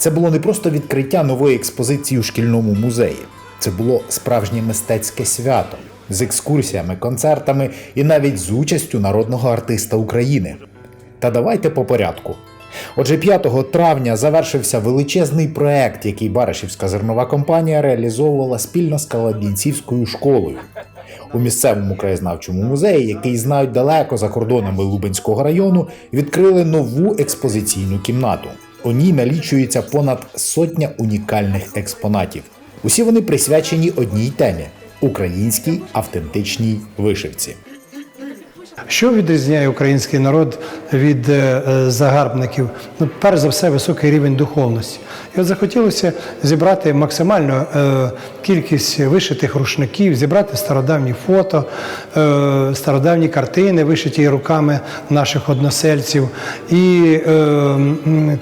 Це було не просто відкриття нової експозиції у шкільному музеї. Це було справжнє мистецьке свято з екскурсіями, концертами і навіть з участю народного артиста України. Та давайте по порядку. Отже, 5 травня завершився величезний проект, який Баришівська зернова компанія реалізовувала спільно з Калабінцівською школою. У місцевому краєзнавчому музеї, який знають далеко за кордонами Лубенського району, відкрили нову експозиційну кімнату. У ній налічується понад сотня унікальних експонатів. Усі вони присвячені одній темі українській автентичній вишивці. Що відрізняє український народ від е, загарбників? Ну, перш за все, високий рівень духовності. І от захотілося зібрати максимальну е, кількість вишитих рушників, зібрати стародавні фото, е, стародавні картини, вишиті руками наших односельців. І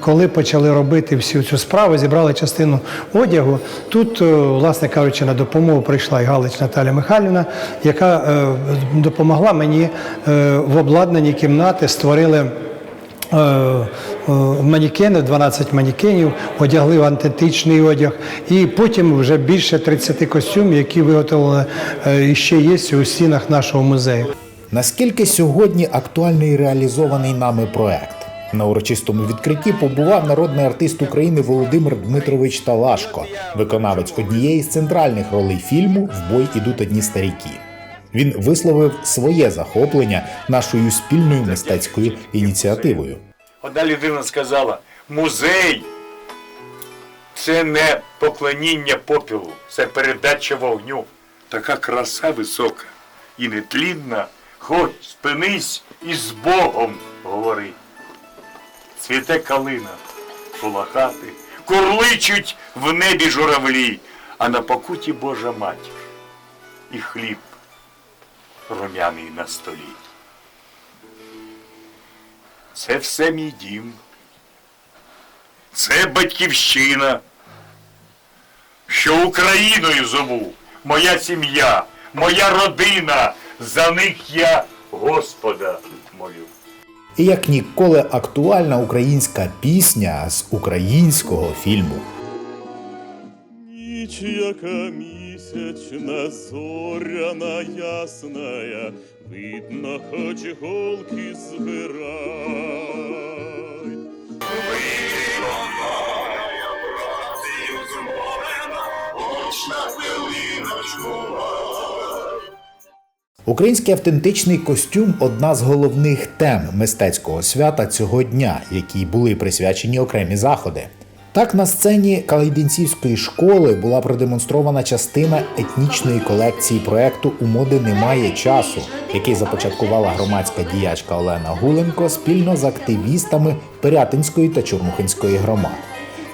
коли почали робити всю цю справу, зібрали частину одягу. Тут, власне кажучи, на допомогу прийшла і Галич Наталя Михайлівна, яка допомогла мені в обладнанні кімнати, створили. е, е, Манікени, 12 манікенів, одягли в античний одяг, і потім вже більше 30 костюмів, які виготовили е, і ще є у стінах нашого музею. Наскільки сьогодні актуальний реалізований нами проект? На урочистому відкритті побував народний артист України Володимир Дмитрович Талашко, виконавець однієї з центральних ролей фільму В бой ідуть одні старіки. Він висловив своє захоплення нашою спільною мистецькою ініціативою. Одна людина сказала: музей це не поклоніння попілу, це передача вогню. Така краса висока і нетлінна. Хоч спинись і з Богом говори. Цвіте калина, коло хати, курличуть в небі журавлі, а на покуті Божа матір і хліб рум'яний на столі. Це все мій дім. Це батьківщина. Що Україною зову, моя сім'я, моя родина, за них я Господа молю. І як ніколи актуальна українська пісня з українського фільму. Ніч, яка місячна, зоряна ясная, видно, хоч голки збирай. Український автентичний костюм одна з головних тем мистецького свята цього дня, які були присвячені окремі заходи. Так, на сцені Калайдинцівської школи була продемонстрована частина етнічної колекції проекту У моди немає часу, який започаткувала громадська діячка Олена Гуленко спільно з активістами Пирятинської та Чорнухинської громад.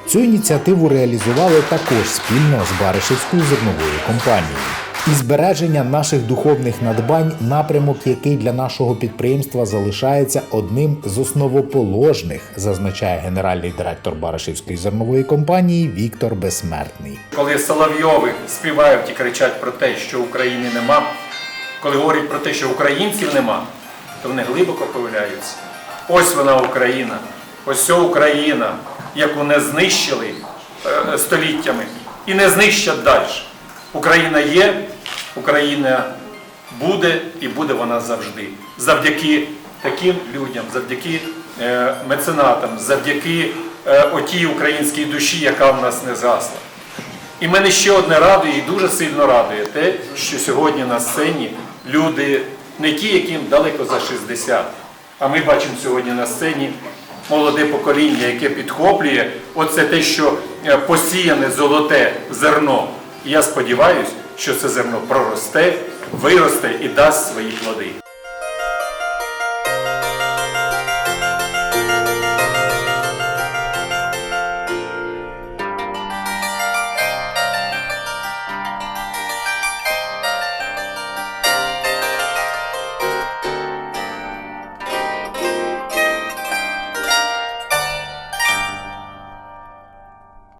Цю ініціативу реалізували також спільно з Баришівською зерновою компанією. І збереження наших духовних надбань напрямок, який для нашого підприємства залишається одним з основоположних, зазначає генеральний директор Баришівської зернової компанії Віктор Безсмертний. коли Соловйови співають і кричать про те, що України нема, коли говорять про те, що українців нема, то вони глибоко помиляються. Ось вона Україна, ось ця Україна, яку не знищили е, століттями і не знищать далі. Україна є, Україна буде і буде вона завжди. Завдяки таким людям, завдяки е, меценатам, завдяки е, отій українській душі, яка в нас не згасла. І мене ще одне радує і дуже сильно радує те, що сьогодні на сцені люди не ті, яким далеко за 60, а ми бачимо сьогодні на сцені молоде покоління, яке підхоплює оце те, що е, посіяне золоте зерно. І я сподіваюся, що це зерно проросте, виросте і дасть свої плоди.